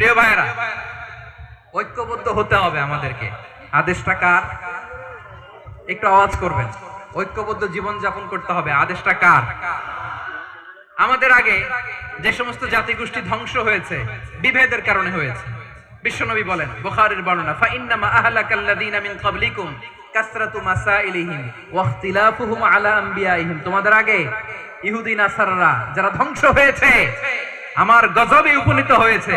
প্রিয় ভাইয়েরা, ঐক্যবদ্ধ হতে হবে আমাদেরকে। আদেশটা কার? একটু আওয়াজ করবেন। ঐক্যবদ্ধ জীবন যাপন করতে হবে। আদেশটা কার? আমাদের আগে যে সমস্ত জাতিগোষ্ঠী ধ্বংস হয়েছে, বিভেদের কারণে হয়েছে, বিশ্বনবী বলেন, বুখারীর বর্ণনা ফা ইন্নামা আহলাকাল্লাযীনা মিন ক্বাবলিকুম কাসরাতু মাসাইলিহিম ওয়া ইখতিলাফুহুম আলা আম্বিয়াইহিম। তোমাদের আগে ইহুদি, নাসাররা যারা ধ্বংস হয়েছে, আমার গজবে উপনীত হয়েছে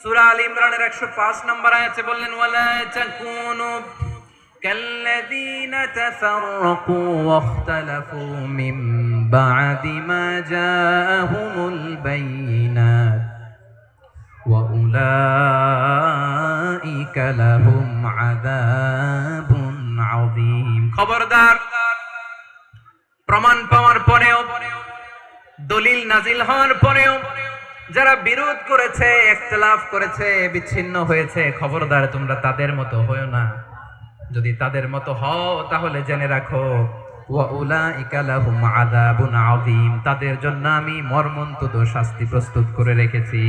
সূরা আল ইমরানের 105 নম্বর আয়াতে বললেন ওয়ালা তাকুনু كالذين تفرقوا واختلفوا من بعد ما جاءهم البينات وأولئك لهم عذاب عظيم খবরদার প্রমাণ পাওয়ার পরেও দলিল নাজিল হওয়ার পরেও যারা বিরোধ করেছে, একতলাফ করেছে, বিচ্ছিন্ন হয়েছে, খবরদার তোমরা তাদের মতো হয়েও না। যদি তাদের মতো হও, তাহলে জেনে রাখো তাদের জন্য আমি মর্মন্তুদ শাস্তি প্রস্তুত করে রেখেছি।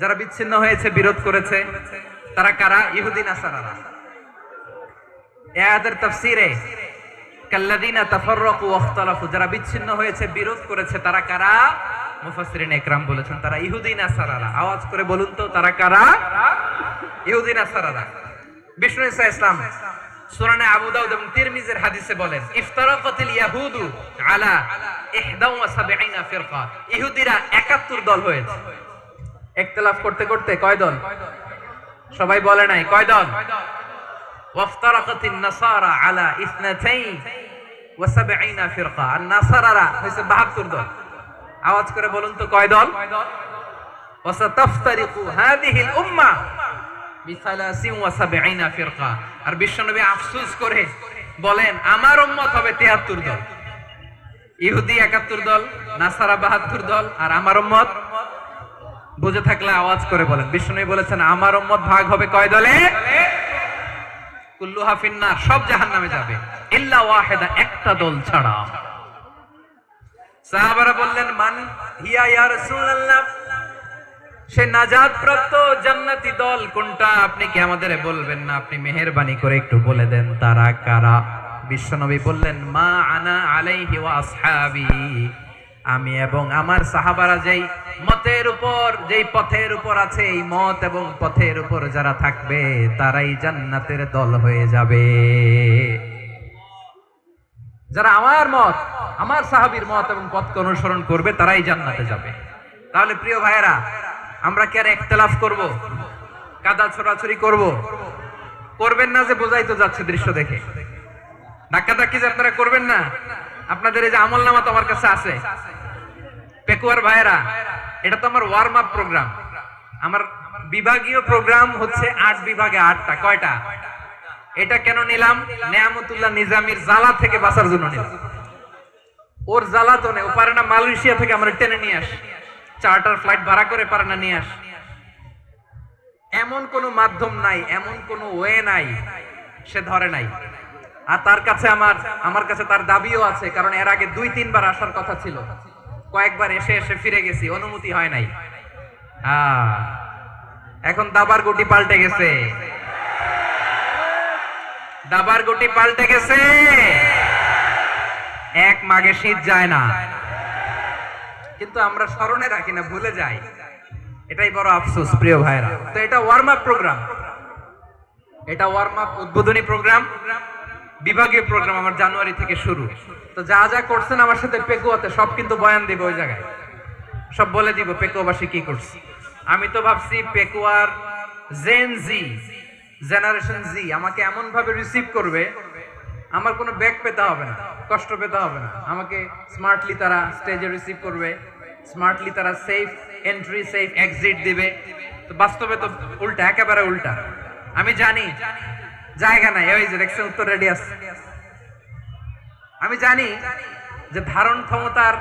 যারা বিচ্ছিন্ন হয়েছে, বিরোধ করেছে, তারা কারা? ইহুদিন নাসারারা। এদের তাফসীরে কাল্লাদিনা ওয়াখতালাফু, যারা বিচ্ছিন্ন হয়েছে, বিরোধ করেছে, তারা কারা? মুফাসসিরিন একরাম বলেছেন, তারা ইহুদি নাসারারা আওয়াজ করে বলুন তো, তারা কারা? ইহুদি নাসারারা বিষ্ণু ইসা ইসলাম, সুরানে আবু দাউদ এবং তিরমিজের হাদিসে বলেন, ইফতারাকাতিল ইয়াহুদু আলা 71 ফিরকা। ইহুদিরা 71 দল হয়েছে। ইখতিলাফ করতে করতে কয় দল? সবাই বলে নাই, কয় দল? ওয়াফতারাকাতিন নাসারা আলা ইসনাতাইন ওয়া সাবঈনা ফিরকা আর নাসারারা হইছে 72 দল। আওয়াজ করে বলুন তো কয় দল? ওয়া সাতাফতারিকু আর বিশ্বনবী আফসুস করে বলেন, আমার উম্মত হবে 73 দল। ইহুদি 71 দল, নাসারা 72 দল, আর আমার উম্মত? বুঝে থাকলে আওয়াজ করে বলেন। বিষ্ণু বলেছেন, আমার উম্মত ভাগ হবে কয় দলে? কুল্লু হাফিন্নার সব জাহান নামে যাবে। ইল্লা ওয়াহেদা, একটা দল ছাড়া। সাহাবারা বললেন, মান হিয়া সে নাজাত প্রাপ্ত জান্নাতি দল কোনটা? আপনি কি আমাদের বলবেন না? আপনি মেহেরবানি করে একটু বলে দেন, তারা কারা? বিশ্বনবী বললেন, মা আনা আলাইহি ওয়া আসহাবি। আমি এবং আমার সাহাবারা যেই মতের উপর, যেই পথের উপর আছে, এই মত এবং পথের উপর যারা থাকবে, তারাই জান্নাতের দল হয়ে যাবে। যারা আমার মত, আমার সাহাবীর মত এবং পথকে অনুসরণ করবে, তারাই জান্নাতে যাবে। তাহলে প্রিয় ভাইয়েরা, আমরা কি আর একতলাফ করব? কাদা ছোড়াছড়ি করব? করবেন না যে বোঝাই তো যাচ্ছে দৃশ্য দেখে। ধাক্কা ধাক্কি যে আপনারা করবেন না। আপনাদের এই যে আমল নামা তো আমার কাছে আছে? পেকুয়ার ভাইয়েরা, এটা তো আমার ওয়ার্ম আপ প্রোগ্রাম আমার বিভাগীয় প্রোগ্রাম হচ্ছে আট বিভাগে আটটা, কয়টা? এটা কেন নিলাম? নেয়ামতুল্লাহ নিজামির জালা থেকে বাঁচার জন্য নিলাম। ওর জ্বালা তো নেই, ও পারে না মালয়েশিয়া থেকে আমরা টেনে নিয়ে আস। চার্টার ফ্লাইট ভাড়া করে পারে না নিয়ে আস। এমন কোনো মাধ্যম নাই, এমন কোনো ওয়ে নাই, সে ধরে নাই। আর তার কাছে আমার আমার কাছে তার দাবিও আছে, কারণ এর আগে দুই, তিনবার আসার কথা ছিল। কয়েকবার এসে এসে ফিরে গেছি, অনুমতি হয় নাই। এখন দাবার গুটি পাল্টে গেছে। দাবার গুটি পাল্টে গেছে। এক মাগে শীত যায় না। কিন্তু আমরা স্মরণে রাখি না, ভুলে যাই। এটাই বড় আফসোস, প্রিয় ভাইরা তো এটা ওয়ার্ম আপ প্রোগ্রাম এটা ওয়ার্ম আপ উদ্বোধনী প্রোগ্রাম বিভাগীয় প্রোগ্রাম আমার জানুয়ারি থেকে শুরু। তো যা যা করছেন আমার সাথে পেকুয়াতে সব কিন্তু বয়ান দিব ওই জায়গায়। সব বলে দিব পেকুয়াবাসী কি করছে। আমি তো ভাবছি পেকুয়ার জেন জি জেনারেশন জি আমাকে এমন ভাবে রিসিভ করবে, আমার কোনো ব্যাগ পেতে হবে না, কষ্ট পেতে হবে না। আমাকে স্মার্টলি তারা স্টেজে রিসিভ করবে স্মার্টলি তারা সেফ এন্ট্রি সেফ এক্সিট দিবে। তো বাস্তবে তো উল্টা, একেবারে উল্টা। আমি জানি জায়গা নাই। ওই যে দেখছেন, উত্তর রেডি আছে আমি জানি যে ধারণ ক্ষমতার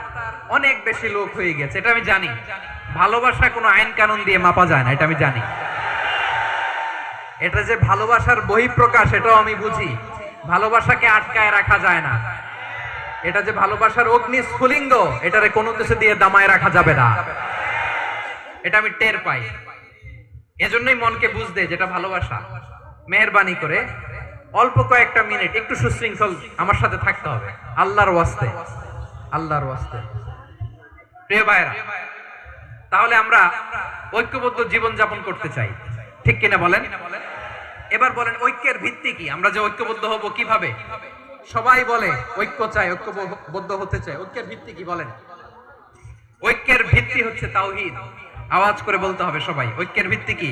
অনেক বেশি লোক হয়ে গেছে, এটা আমি জানি। ভালোবাসা কোনো আইন কানুন দিয়ে মাপা যায় না, এটা আমি জানি। এটা যে ভালোবাসার বহিঃপ্রকাশ, এটাও আমি বুঝি। ভালোবাসাকে আটকায় রাখা যায় না। এটা যে ভালোবাসার অগ্নি স্ফুলিঙ্গ এটারে কোনো কিছু দিয়ে দামায় রাখা যাবে না। এটা আমি টের পাই। এজন্যই মনকে বুঝতে যেটা ভালোবাসা। মেহরবানি করে অল্প কয়েকটা মিনিট একটু সুশৃঙ্খল আমার সাথে থাকতে হবে। আল্লাহর ওয়াস্তে। আল্লাহর ওয়াস্তে। প্রিয় ভাইরা তাহলে আমরা ঐক্যবদ্ধ জীবন যাপন করতে চাই। ঠিক কিনা বলেন? এবার বলেন, ঐক্যের ভিত্তি কি? আমরা যে ঐক্যবদ্ধ হব কীভাবে? সবাই বলে, ঐক্য চাই, ঐক্যবদ্ধ হতে চাই। ঐক্যের ভিত্তি কি বলেন? ঐক্যের ভিত্তি হচ্ছে তাওহীদ। আওয়াজ করে বলতে হবে সবাই, ঐক্যের ভিত্তি কি?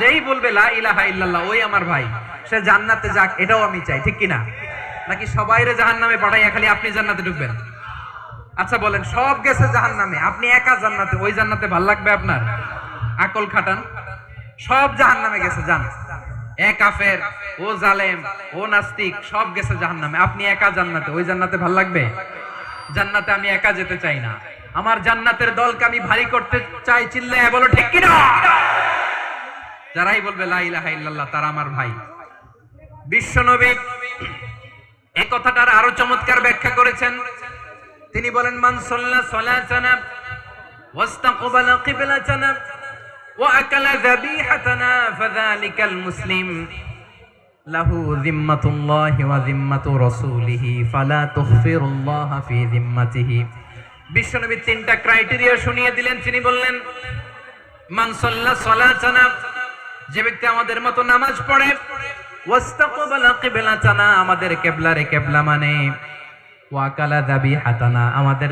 যেই বলবে, লা ইলাহা ইল্লাল্লাহ ওই আমার ভাই। সে জান্নাতে যাক, এটাও আমি চাই, ঠিক কি না নাকি সবাইরে জাহান্নামে পাঠাইয়া খালি আপনি জান্নাতে ঢুকবেন? আচ্ছা বলেন, সব গেছে জাহান্নামে, আপনি একা জান্নাতে, ওই জান্নাতে ভালো লাগবে আপনার? আকল খাটান। সব জাহান্নামে গেছে জান এ কাফের, ও জালেম, ও নাস্তিক, সব গেছে জাহান্নামে। আপনি একা জান্নাতে, ওই জান্নাতে ভালো লাগবে? জান্নাতে আমি একা যেতে চাই না। আমার জান্নাতের দলকে আমি ভারী করতে চাই চিল্লে বলো, ঠিক কিনা? যারাই বলবে, লা ইলাহা ইল্লাল্লাহ তারা আমার ভাই। বিশ্বনবী এই কথাটার আরও চমৎকার ব্যাখ্যা করেছেন। তিনি বলেন, মান সাল্লা সালাতানা ওয়াস্তাকবালা কিবলাতানা ওয়া আকালা যাবিহাতানা ফাযালিকাল মুসলিম। লাহু যিম্মাতুল্লাহি ওয়া যিম্মাতু রাসূলিহি, ফালা তুখফিরুল্লাহ ফি যিম্মাতিহি। বিশ্বনবী তিনটা ক্রাইটেরিয়া শুনিয়ে দিলেন। তিনি বললেন, মান সাল্লা সালাতানা যে ব্যক্তি আমাদের মতো নামাজ পড়ে আমাদের মানে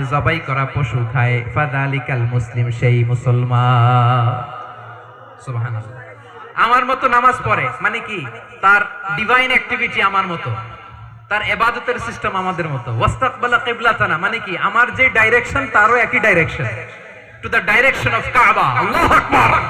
জবাই করা পশু খায় মুসলিম সেই মুসলমান। আমার মতো নামাজ পড়ে মানে কি? তার ডিভাইন অ্যাক্টিভিটি আমার মতো। তার এবাদতের সিস্টেম আমাদের মতো। ওয়াস্তাকবালা কিবলাতানা মানে কি? আমার যে ডাইরেকশন তারও একই direction to the direction of Kaaba আল্লাহু আকবার।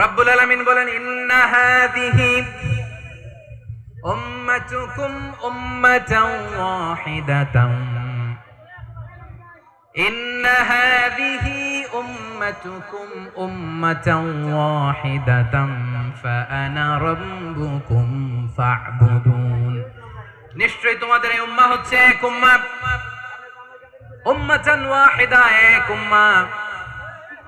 রব্বুল আলামিন বলেন, ইন্না হাদিহি উম্মাতুকুম উম্মাতান ওয়াহিদাতান। ইন্না হাদিহি উম্মাতুকুম উম্মাতান ওয়াহিদাতান ফাআনা রাব্বুকুম ফা'বুদুন। নিশ্চয়ই তোমাদের এই উম্মাহ হচ্ছে এক উম্মাহ উম্মাতান ওয়াহিদা, এক উম্মাহ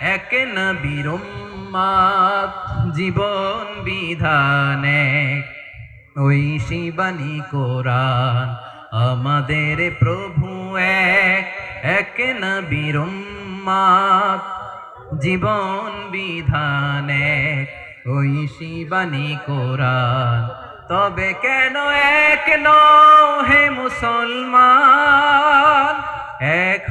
এক নবীর উম্মাত জীবন বিধান ওই শিবানী কোরআন আমাদের প্রভু এক। এক নবীর উম্মাত জীবন বিধান ওই শিবানী কোরআন তবে কেন এক নও হে মুসলমান? এক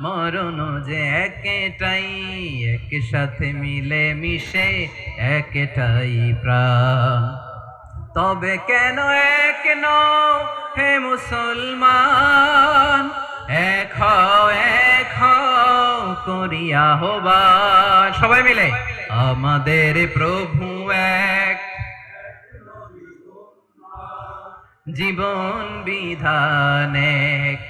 মরণ যে একটাই, একসাথে মিলে মিশে একটাই প্রাণ। তবে কেন এক হে মুসলমান? এক এক করিয়া হবা সবাই মিলে? আমাদের প্রভু এক। জীবন বিধান এক।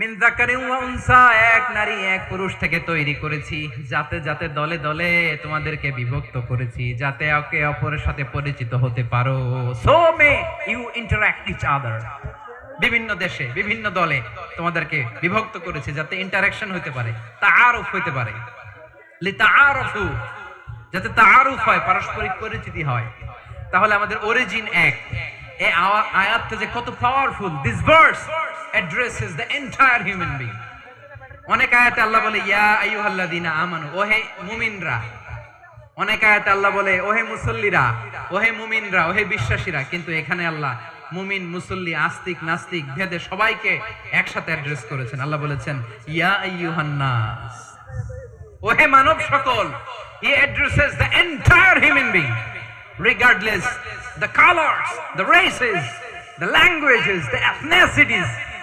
এক নারী, এক পুরুষ থেকে তৈরি করেছি। যাতে যাতে দলে দলে তোমাদেরকে বিভক্ত করেছি, যাতে একে অপরের সাথে পরিচিত হতে পারো। So may you interact each other বিভিন্ন দেশে, বিভিন্ন দলে তোমাদেরকে বিভক্ত করেছি, যাতে ইন্টারাকশন হতে পারে, তাআরুফ হতে পারে। লিতাআরফু যাতে তাআরুফ হয়, পারস্পরিক পরিচিতি হয়। তাহলে আমাদের অরিজিন এক। এই আয়াতটা যে কত powerful this verse addresses the entire human being অনেক আয়াতে আল্লাহ বলে, ইয়া আইয়ুহাল্লাযীনা আমানু, ওহে মুমিনরা। অনেক আয়াতে আল্লাহ বলে, ওহে মুসল্লিরা, ওহে মুমিনরা, ওহে বিশ্বাসীরা। কিন্তু এখানে আল্লাহ মুমিন, মুসল্লি, আস্তিক, নাস্তিক, ভেদে সবাইকে একসাথে অ্যাড্রেস করেছেন। আল্লাহ বলেছেন, ইয়া আইয়ুহান নাস ওহে মানব সকল, he addresses the entire human being regardless the colors, the races, the languages, the ethnicities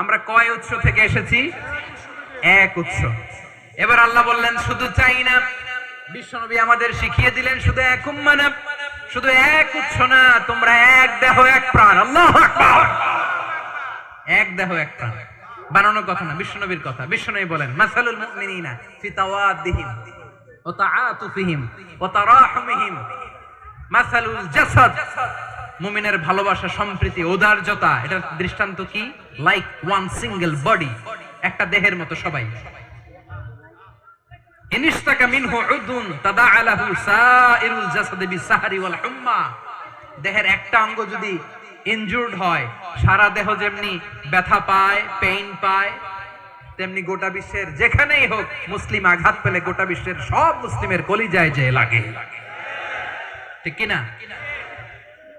আমরা কয় উৎস থেকে এসেছি? এক উৎস। এবার আল্লাহ বললেন, শুধু চাই না, বিশ্বনবী আমাদের শিখিয়ে দিলেন শুধু এক উম্মা না শুধু এক উৎস না, তোমরা এক দেহ, এক প্রাণ। আল্লাহ এক দেহ, এক প্রাণ। বানানোর কথা না, বিশ্বনবীর কথা। বিশ্বনবী বলেন, মাসালুল মুমিনিনা ফি তাওয়াদ্দিহিম ওয়া তাআতুফিহিম ওয়া তারাহুমিহিম। মাসালুল জাসাদ মুমিনের ভালোবাসা, সম্প্রীতি, উদারতা, এটার দৃষ্টান্ত কি? লাইক ওয়ান সিঙ্গেল বডি একটা দেহের মতো সবাই। দেহের একটা অঙ্গ যদি ইনজুর্ড হয়, সারা দেহ যেমনি ব্যথা পায় পেইন পায়, তেমনি গোটা বিশ্বের যেখানেই হোক মুসলিম আঘাত পেলে গোটা বিশ্বের সব মুসলিমের কলিজায় যে লাগে। ঠিক কি না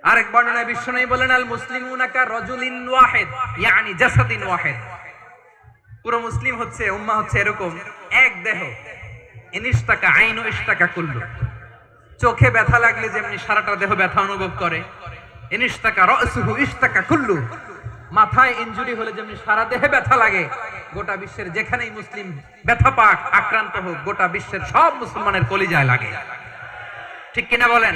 আরেক বর্ণনায় বিশ্বনবী বলেন আল মুসলিমুনা কা রাজুলিন ওয়াহিদ, ইয়ানি জাসাদিন ওয়াহিদ। পুরো মুসলিম হচ্ছে উম্মাহ হচ্ছে এরকম, এক দেহ। আইনু কুল্লু। চোখে ব্যথা লাগলে যেমনি সারাটা দেহ ব্যথা অনুভব করে। রসুহু কুল্লু। মাথায় ইনজুরি হলে যেমনি সারা দেহে ব্যথা লাগে, গোটা বিশ্বের যেখানেই মুসলিম ব্যথা পাক, আক্রান্ত হোক, গোটা বিশ্বের সব মুসলমানের কলিজায় লাগে। ঠিক কিনা বলেন?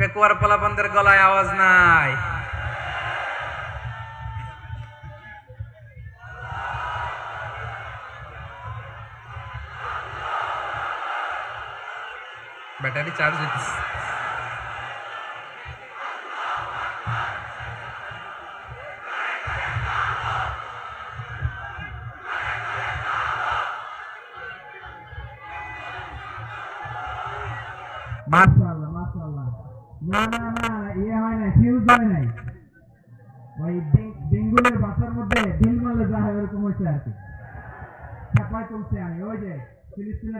পেকুয়ার পোলাপানদের গলায় আওয়াজ নাই। ব্যাটারি চার্জ হইতেছে। মাশাআল্লাহ